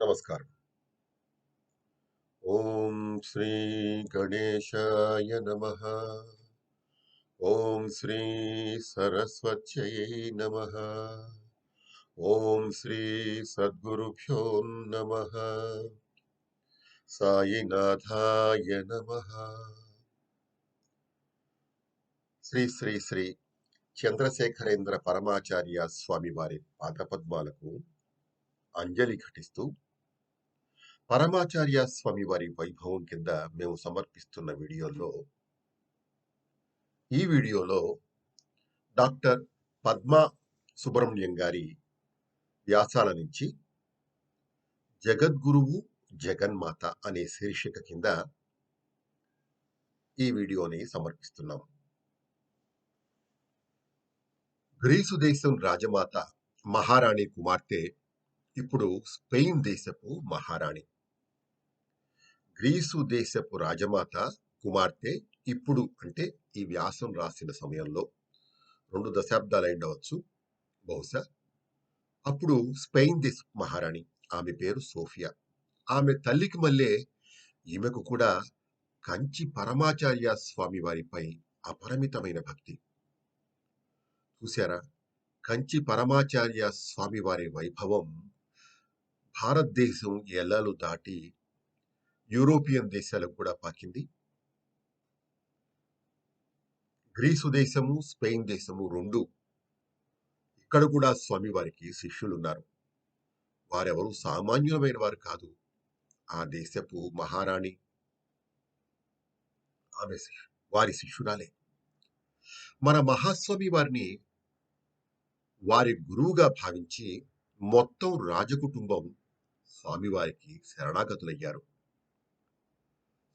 నమస్కారం. ఓం శ్రీ గణేశాయ నమ. ఓం శ్రీ సరస్వత్యై నమ. ఓం శ్రీ సద్గురుభ్యో నమ. సాయినాథాయ నమ. శ్రీ శ్రీ శ్రీ చంద్రశేఖరేంద్ర పరమాచార్య స్వామి వారి పాదపద్మాలకు అంజలి ఘటిస్తూ పరమాచార్య స్వామి వారి వైభవం కింద మేము సమర్పిస్తున్న వీడియోలో ఈ వీడియోలో డాక్టర్ పద్మా సుబ్రహ్మణ్యం గారి వ్యాసాల నుంచి జగద్గురువు జగన్మాత అనే శీర్షిక కింద ఈ వీడియోని సమర్పిస్తున్నాం. గ్రీసు దేశం రాజమాత మహారాణి కుమార్తె ఇప్పుడు స్పెయిన్ దేశపు మహారాణి. గ్రీసు దేశపు రాజమాత కుమార్తె ఇప్పుడు అంటే ఈ వ్యాసం రాసిన సమయంలో రెండు దశాబ్దాలు ఉండవచ్చు బహుశా. అప్పుడు స్పెయిన్ దేశ మహారాణి ఆమె పేరు సోఫియా. ఆమె తల్లికి మళ్ళీ ఈమెకు కూడా కంచి పరమాచార్య స్వామి వారిపై అపరిమితమైన భక్తి. చూశారా? కంచి పరమాచార్య స్వామి వారి వైభవం భారతదేశం ఎల్లలు దాటి యూరోపియన్ దేశాలకు కూడా పాకింది. గ్రీసు దేశము స్పెయిన్ దేశము రెండు. ఇక్కడ కూడా స్వామివారికి శిష్యులున్నారు. వారెవరు సామాన్యులమైన వారు కాదు. ఆ దేశపు మహారాణి. ఆమె వారి శిష్యురాలే. మన మహాస్వామి వారిని వారి గురువుగా భావించి మొత్తం రాజకుటుంబం స్వామివారికి శరణాగతులయ్యారు.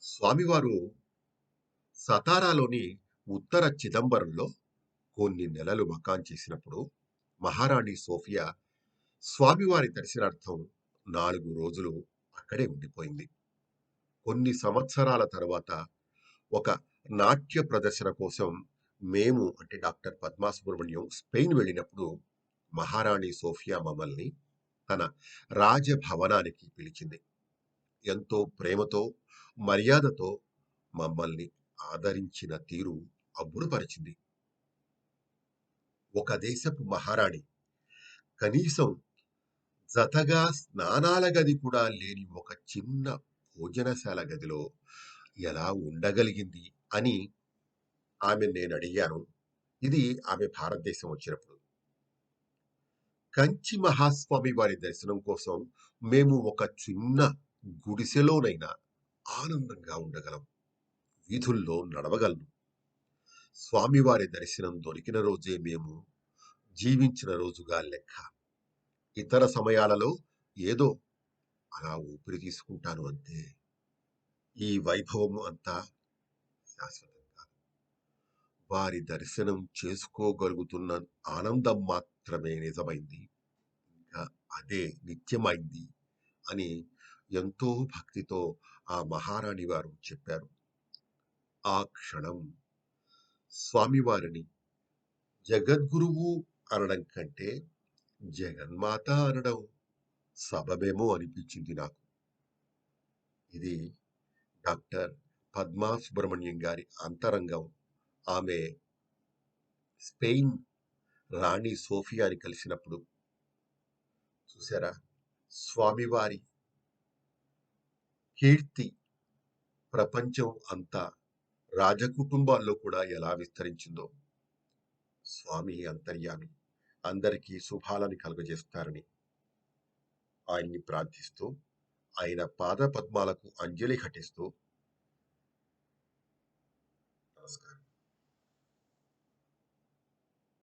స్వామివారు సతారాలోని ఉత్తర చిదంబరంలో కొన్ని నెలలు మకాన్ చేసినప్పుడు మహారాణి సోఫియా స్వామివారి దర్శనార్థం నాలుగు రోజులు అక్కడే ఉండిపోయింది. కొన్ని సంవత్సరాల తర్వాత ఒక నాట్య ప్రదర్శన కోసం మేము అంటే డాక్టర్ పద్మా సుబ్రహ్మణ్యం స్పెయిన్ వెళ్ళినప్పుడు మహారాణి సోఫియా మమ్మల్ని తన రాజభవనానికి పిలిచింది. ఎంతో ప్రేమతో మర్యాదతో మమ్మల్ని ఆదరించిన తీరు అబ్బురపరిచింది. ఒక దేశపు మహారాణి కనీసం జతగా స్నానాల గది కూడా లేని ఒక చిన్న భోజనశాల గదిలో ఎలా ఉండగలిగింది అని ఆమె నేను అడిగాను. ఇది ఆమె భారతదేశం వచ్చినప్పుడు. కంచి మహాస్వామి వారి దర్శనం కోసం మేము ఒక చిన్న గుడిసెలోనైనా ఆనందంగా ఉండగలం. వీధుల్లో నడవగలను. స్వామివారి దర్శనం దొరికిన రోజే మేము జీవించిన రోజుగా లెక్క. ఇతర సమయాలలో ఏదో అలా ఊపిరి తీసుకుంటాను అంతే. ఈ వైభవము అంతా శాశ్వతం కాదు. వారి దర్శనం చేసుకోగలుగుతున్న ఆనందం మాత్రం మాత్రమే నిజమైంది. ఇంకా అదే నిత్యమైంది అని ఎంతో భక్తితో ఆ మహారాణి వారు చెప్పారు. ఆ క్షణం స్వామివారిని జగద్గురువు అనడం కంటే జగన్మాత అనడం సబబేమో అనిపించింది నాకు. ఇది డాక్టర్ పద్మా సుబ్రహ్మణ్యం గారి అంతరంగం. ఆమె స్పెయిన్ రాణి సోఫియాని కలిసినప్పుడు చూసారా? స్వామివారి కీర్తి ప్రపంచం అంతా రాజకుటుంబాల్లో కూడా ఎలా విస్తరించిందో స్వామి అంతర్యామి అందరికీ శుభాలను కలుగజేస్తారని ఆయన్ని ప్రార్థిస్తూ ఆయన పాద పద్మాలకు అంజలి ఘటిస్తూ నమస్కారం.